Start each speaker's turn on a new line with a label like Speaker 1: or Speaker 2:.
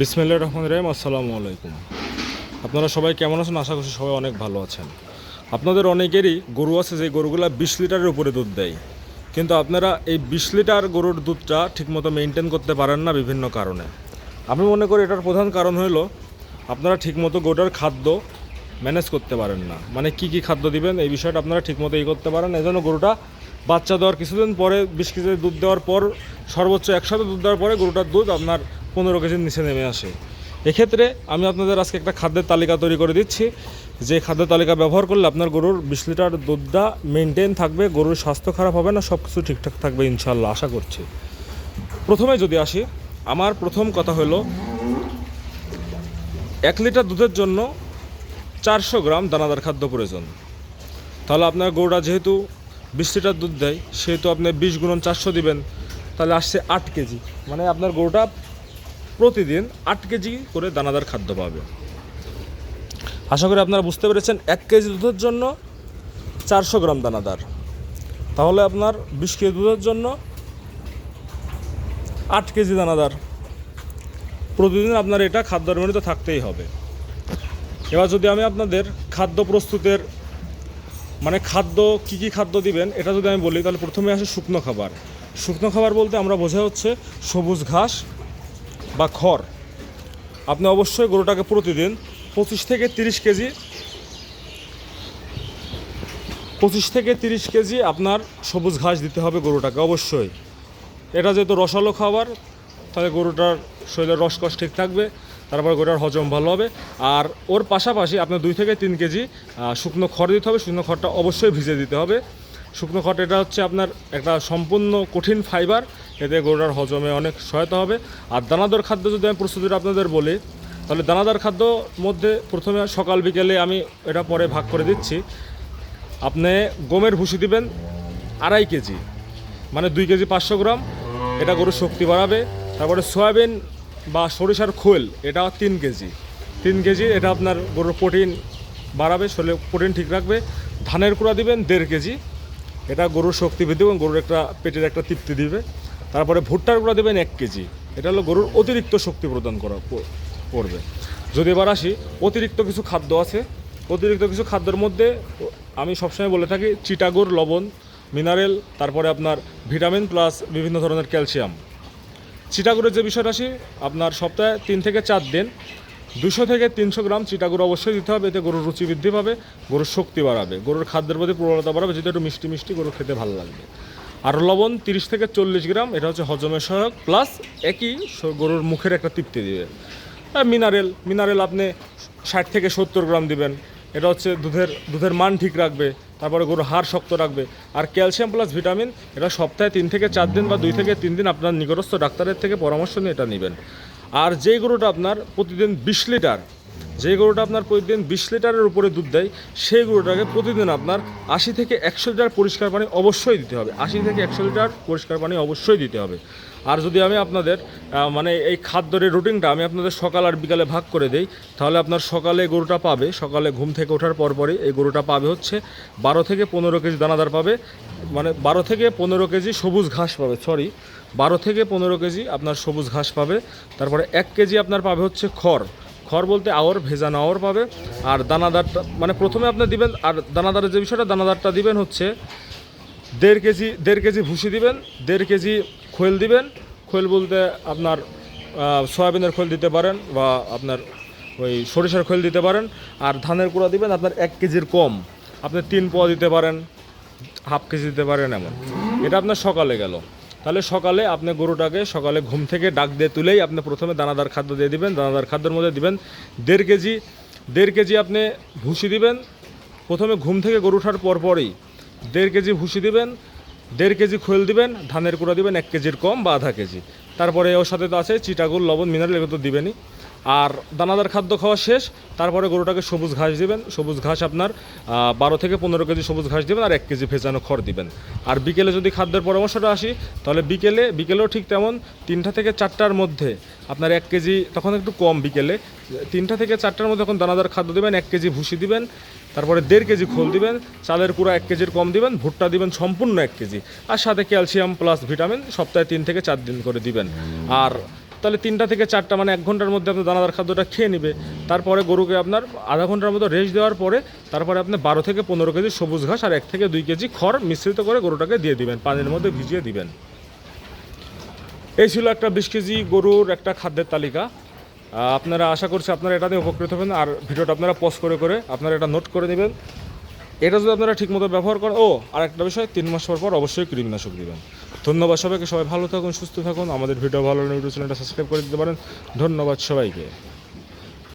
Speaker 1: বিসমিল্লা রহমান রহিম, আসসালামু আলাইকুম। আপনারা সবাই কেমন আছেন? আশা করছি সবাই অনেক ভালো আছেন। আপনাদের অনেকেরই গরু আছে, যে গরুগুলা বিশ লিটারের উপরে দুধ দেয়। কিন্তু আপনারা এই বিশ লিটার গরুর দুধটা ঠিকমতো মেনটেন করতে পারেন না বিভিন্ন কারণে। আমি মনে করি এটার প্রধান কারণ হলো আপনারা ঠিকমতো গরুটার খাদ্য ম্যানেজ করতে পারেন না। মানে কি কি খাদ্য দিবেন, এই বিষয়টা আপনারা ঠিকমতো ই করতে পারেন এই জন্য গরুটা বাচ্চা দেওয়ার কিছুদিন পরে, বিশ কেজি দুধ দেওয়ার পর, সর্বোচ্চ একসাথে দুধ দেওয়ার পরে গরুটার দুধ আপনার পনেরো কেজির নিচে নেমে আসে। এক্ষেত্রে আমি আপনাদের আজকে একটা খাদ্যের তালিকা তৈরি করে দিচ্ছি। যে খাদ্য তালিকা ব্যবহার করলে আপনার গরুর বিশ লিটার দুধটা মেনটেন থাকবে, গরুর স্বাস্থ্য খারাপ হবে না সব কিছু ঠিকঠাক থাকবে ইনশাল্লাহ আশা করছি। প্রথমে যদি আসি, আমার প্রথম কথা হলো, এক লিটার দুধের জন্য চারশো গ্রাম দানাদার খাদ্য প্রয়োজন। তাহলে আপনার গরুটা যেহেতু বিশ লিটার দুধ দেয়, সেহেতু আপনি বিশ গুণন চারশো দিবেন, তাহলে আসছে আট কেজি। মানে আপনার গরুটা প্রতিদিন আট কেজি করে দানাদার খাদ্য পাবে। আশা করি আপনারা বুঝতে পেরেছেন, এক কেজি দুধের জন্য চারশো গ্রাম দানাদার। তাহলে আপনার বিশ কেজি দুধের জন্য আট কেজি দানাদার। প্রতিদিন আপনার এটা খাদ্যের মেনুতে থাকতেই হবে। এবার যদি আমি আপনাদের খাদ্য প্রস্তুতের মানে খাদ্য কি কি খাদ্য দিবেন, এটা যদি আমি বলি, তাহলে প্রথমে আসে শুকনো খাবার। শুকনো খাবার বলতে আমরা বোঝা হচ্ছে সবুজ ঘাস বা খড়। আপনি অবশ্যই গরুটাকে প্রতিদিন পঁচিশ থেকে তিরিশ কেজি। পঁচিশ থেকে তিরিশ কেজি আপনার সবুজ ঘাস দিতে হবে গরুটাকে অবশ্যই। এটা যেহেতু রসালো খাবার, তাহলে গরুটার শরীরের রসকস ঠিক থাকবে, তারপর গরুটার হজম ভালো হবে। আর ওর পাশাপাশি আপনার দুই থেকে তিন কেজি শুকনো খড় দিতে হবে। শুকনো খড়টা অবশ্যই ভিজে দিতে হবে। শুকনো খড় এটা হচ্ছে আপনার একটা সম্পূর্ণ কঠিন ফাইবার। এতে গরুটার হজমে অনেক সহায়তা হবে। আর দানাদার খাদ্য যদি আমি প্রস্তুতিটা আপনাদের বলি, তাহলে দানাদার খাদ্য মধ্যে প্রথমে সকাল বিকেলে আমি এটা পরে ভাগ করে দিচ্ছি। আপনি গমের ভুসি দিবেন আড়াই কেজি মানে দুই কেজি পাঁচশো গ্রাম। এটা গরুর শক্তি বাড়াবে। তারপরে সয়াবিন বা সরিষার খোল, এটা তিন কেজি। তিন কেজি, এটা আপনার গরুর প্রোটিন বাড়াবে শরীরে প্রোটিন ঠিক রাখবে। ধানের কুড়া দিবেন দেড় কেজি, এটা গরুর শক্তি বৃদ্ধি এবং গরুর একটা পেটের একটা তৃপ্তি দিবে। তারপরে ভুট্টার গুঁড়া দেবেন এক কেজি। এটা হলো গরুর অতিরিক্ত শক্তি প্রদান করা পড়বে যদি এবার আসি, অতিরিক্ত কিছু খাদ্য আছে। অতিরিক্ত কিছু খাদ্যের মধ্যে আমি সবসময় বলে থাকি চিটাগুড় লবণ, মিনারেল, তারপরে আপনার ভিটামিন প্লাস বিভিন্ন ধরনের ক্যালসিয়াম। চিটাগুড়ের যে বিষয়টা আসি, আপনার সপ্তাহে তিন থেকে চার দিন। দুশো থেকে তিনশো গ্রাম চিটাগুড় অবশ্যই দিতে হবে, এতে গরুর রুচি বৃদ্ধি পাবে, গরুর শক্তি বাড়াবে, গরুর খাদ্যের প্রতি প্রবণতা বাড়াবে যেটা একটু মিষ্টি মিষ্টি গরুর খেতে ভালো লাগবে আর লবণ তিরিশ থেকে চল্লিশ গ্রাম, এটা হচ্ছে হজমের সহায়ক প্লাস একই গরুর মুখের একটা তৃপ্তি দিবে মিনারেল মিনারেল আপনি ষাট থেকে সত্তর গ্রাম দিবেন। এটা হচ্ছে দুধের দুধের মান ঠিক রাখবে, তারপরে গরুর হাড় শক্ত রাখবে। আর ক্যালসিয়াম প্লাস ভিটামিন এটা সপ্তাহে তিন থেকে চার দিন বা দুই থেকে তিন দিন আপনার নিকটস্থ ডাক্তারের থেকে পরামর্শ নিয়ে এটা নেবেন। আর যেই গরুটা আপনার প্রতিদিন বিশ লিটার যে গরুটা আপনার প্রতিদিন বিশ লিটারের উপরে দুধ দেয়, সেই গরুটাকে প্রতিদিন আপনার আশি থেকে একশো লিটার পরিষ্কার পানি অবশ্যই দিতে হবে। আশি থেকে একশো লিটার পরিষ্কার পানি অবশ্যই দিতে হবে। আর যদি আমি আপনাদের মানে এই খাদ্যের রুটিনটা আমি আপনাদের সকাল আর বিকালে ভাগ করে দেই, তাহলে আপনার সকালে গরুটা পাবে, সকালে ঘুম থেকে ওঠার পরপরই এই গরুটা পাবে হচ্ছে বারো থেকে পনেরো কেজি দানাদার পাবে মানে বারো থেকে পনেরো কেজি সবুজ ঘাস পাবে সরি বারো থেকে পনেরো কেজি আপনার সবুজ ঘাস পাবে, তারপরে এক কেজি আপনার পাবে হচ্ছে খড়। খড় বলতে আওয়ার ভেজানো আওয়ার পাবে। আর দানাদারটা মানে প্রথমে আপনি দিবেন, আর দানাদারের যে বিষয়টা, দানাদারটা দিবেন হচ্ছে দেড় কেজি দেড় কেজি ভুসি দিবেন, দেড় কেজি খোল দিবেন। খোল বলতে আপনার সয়াবিনের খোল দিতে পারেন বা আপনার ওই সরিষার খোল দিতে পারেন। আর ধানের কুড়া দিবেন আপনার এক কেজির কম। আপনি তিন পোয়া দিতে পারেন, হাফ কেজি দিতে পারেন এমন। এটা আপনার সকালে গেল। তাহলে সকালে আপনি গরুটাকে সকালে ঘুম থেকে ডাক দিয়ে তুলেই আপনি প্রথমে দানাদার খাদ্য দিয়ে দিবেন, দানাদার খাদ্যের মধ্যে দিবেন দেড় কেজি দেড় কেজি আপনি ভুষি দিবেন। প্রথমে ঘুম থেকে গরু ওঠার পরপরই দেড় কেজি ভুসি দিবেন, দেড় কেজি খোল দিবেন, ধানের কুড়া দিবেন এক কেজির কম বা আধা কেজি। তারপরে ওর সাথে তো আছে চিটাগুল লবণ মিনারেল এগুলো তো দিবেনই। আর দানাদার খাদ্য খাওয়া শেষ, তারপরে গরুটাকে সবুজ ঘাস দিবেন। সবুজ ঘাস আপনার বারো থেকে পনেরো কেজি সবুজ ঘাস দিবেন আর এক কেজি ভেজানো খড় দিবেন। আর বিকেলে যদি খাদ্যের পরামর্শটা আসি, তাহলে বিকেলে, বিকেলেও ঠিক তেমন তিনটা থেকে চারটার মধ্যে আপনার এক কেজি, তখন একটু কম বিকেলে, তিনটা থেকে চারটার মধ্যে যখন দানাদার খাদ্য দিবেন, এক কেজি ভুসি দিবেন, তারপরে দেড় কেজি খোল দিবেন, চালের কুড়া এক কেজির কম দিবেন, ভুট্টা দিবেন সম্পূর্ণ এক কেজি, আর সাথে ক্যালসিয়াম প্লাস ভিটামিন সপ্তাহে তিন থেকে চার দিন করে দিবেন। আর তাহলে তিনটা থেকে চারটা মানে এক ঘণ্টার মধ্যে আপনার দানাদার খাদ্যটা খেয়ে নেবে। তারপরে গরুকে আপনার আধা ঘণ্টার মতো রেস্ট দেওয়ার পরে তারপরে আপনি বারো থেকে পনেরো কেজি সবুজ ঘাস আর এক থেকে দুই কেজি খড় মিশ্রিত করে গরুটাকে দিয়ে দিবেন, পানির মধ্যে ভিজিয়ে দিবেন। এই ছিল একটা বিশ কেজি গরুর একটা খাদ্যের তালিকা। আপনারা আশা করছি আপনারা এটা দিয়ে উপকৃত হবেন। আর ভিডিওটা আপনারা পজ করে করে আপনারা এটা নোট করে নেবেন। এটা যদি আপনারা ঠিকমতো ব্যবহার করেন, ও আর একটা বিষয়, তিন মাস পর পর অবশ্যই কৃমিনাশক দিবেন। ধন্যবাদ সবাইকে, সবাই ভালো থাকুন, সুস্থ থাকুন। আমাদের ভিডিও ভালো ইউটিউব চ্যানেলটা সাবস্ক্রাইব করে দিতে পারেন। ধন্যবাদ সবাইকে।